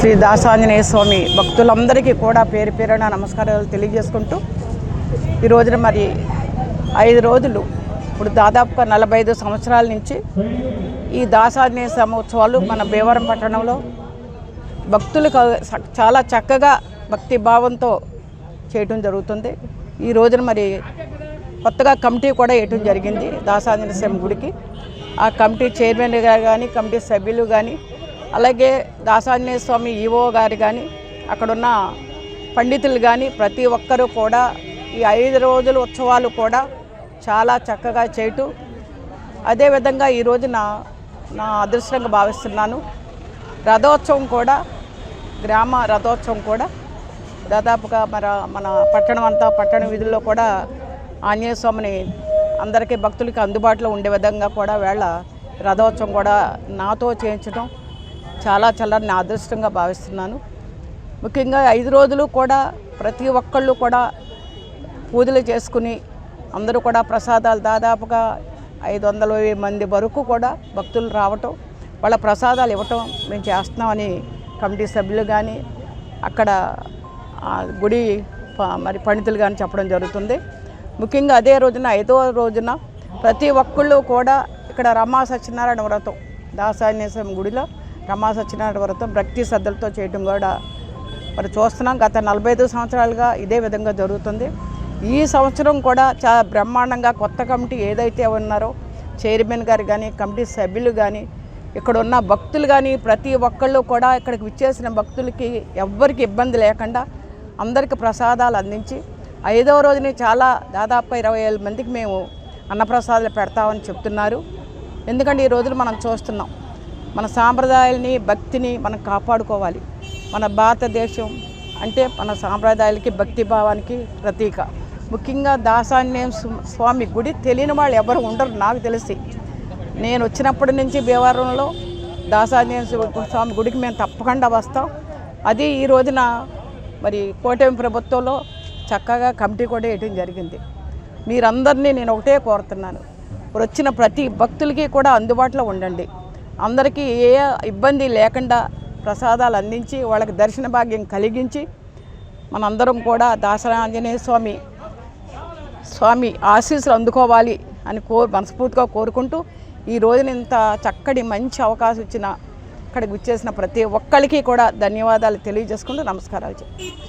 శ్రీ దాసాంజనేయ స్వామి భక్తులందరికీ కూడా పేరు పేరున నమస్కారాలు తెలియజేసుకుంటూ ఈ రోజున మరి ఐదు రోజులు ఇప్పుడు దాదాపుగా నలభై ఐదు సంవత్సరాల నుంచి ఈ దాసాంజనేయ సమోత్సవాలు మన భీవరం పట్టణంలో భక్తులు చాలా చక్కగా భక్తి భావంతో చేయటం జరుగుతుంది. ఈ రోజున మరి కొత్తగా కమిటీ కూడా వేయటం జరిగింది దాసాంజనేయ స్వామి గుడికి. ఆ కమిటీ చైర్మన్ గారు కానీ కమిటీ సభ్యులు కానీ అలాగే దాసాంజనేయ స్వామి ఈవో గారు కానీ అక్కడున్న పండితులు కానీ ప్రతి ఒక్కరూ కూడా ఈ ఐదు రోజుల ఉత్సవాలు కూడా చాలా చక్కగా చేయటం అదేవిధంగా ఈ రోజున నా అదృష్టంగా భావిస్తున్నాను. రథోత్సవం కూడా గ్రామ రథోత్సవం కూడా దాదాపుగా మన మన పట్టణం అంతా పట్టణ వీధుల్లో కూడా ఆంజనేయ స్వామిని అందరికీ భక్తులకి అందుబాటులో ఉండే విధంగా కూడా వేళ రథోత్సవం కూడా నాతో చేయించడం చాలా చాలా నా అదృష్టంగా భావిస్తున్నాను. ముఖ్యంగా ఐదు రోజులు కూడా ప్రతి ఒక్కళ్ళు కూడా పూజలు చేసుకుని అందరూ కూడా ప్రసాదాలు దాదాపుగా ఐదు వందల మంది వరకు కూడా భక్తులు రావటం వాళ్ళ ప్రసాదాలు ఇవ్వటం మేము చేస్తున్నామని కమిటీ సభ్యులు కానీ అక్కడ గుడి మరి పండితులు కానీ చెప్పడం జరుగుతుంది. ముఖ్యంగా అదే రోజున ఐదో రోజున ప్రతి ఒక్కళ్ళు కూడా ఇక్కడ రమా సత్యనారాయణ వ్రతం దాసాన్యేశ్వరం గుడిలో రమా సత్యనారాయణ వ్రతం భక్తి శ్రద్ధలతో చేయడం కూడా మరి చూస్తున్నాం. గత నలభై ఐదు సంవత్సరాలుగా ఇదే విధంగా జరుగుతుంది. ఈ సంవత్సరం కూడా చాలా బ్రహ్మాండంగా కొత్త కమిటీ ఏదైతే ఉన్నారో చైర్మన్ గారు కానీ కమిటీ సభ్యులు కానీ ఇక్కడ ఉన్న భక్తులు కానీ ప్రతి ఒక్కళ్ళు కూడా ఇక్కడికి విచ్చేసిన భక్తులకి ఎవ్వరికి ఇబ్బంది లేకుండా అందరికి ప్రసాదాలు అందించి ఐదవ రోజుని చాలా దాదాపు ఇరవై ఏళ్ళ మందికి మేము అన్నప్రసాదాలు పెడతామని చెప్తున్నారు. ఎందుకంటే ఈ రోజులు మనం చూస్తున్నాం. మన సాంప్రదాయాలని భక్తిని మనం కాపాడుకోవాలి. మన భారతదేశం అంటే మన సాంప్రదాయాలకి భక్తి భావానికి ప్రతీక. ముఖ్యంగా దాసాన్యం స్వామి గుడి తెలియని వాళ్ళు ఎవరు ఉండరు నాకు తెలిసి. నేను వచ్చినప్పటి నుంచి భీమవరంలో దాసాన్యం స్వామి గుడికి మేము తప్పకుండా వస్తాం. అది ఈ రోజున మరి కోటమి ప్రభుత్వంలో చక్కగా కమిటీ కూడా వేయటం జరిగింది. మీరందరినీ నేను ఒకటే కోరుతున్నాను. ఇప్పుడు వచ్చిన ప్రతి భక్తులకి కూడా అందుబాటులో ఉండండి. అందరికీ ఏ ఇబ్బంది లేకుండా ప్రసాదాలు అందించి వాళ్ళకి దర్శన భాగ్యం కలిగించి మనందరం కూడా దాసరాంజనేయ స్వామి స్వామి ఆశీస్సులు అందుకోవాలి అని కో మనస్ఫూర్తిగా కోరుకుంటూ ఈ రోజున ఇంత చక్కటి మంచి అవకాశం ఇచ్చిన ఇక్కడికి వచ్చేసిన ప్రతి ఒక్కరికి కూడా ధన్యవాదాలు తెలియజేసుకుంటూ నమస్కారాలు చెప్తాను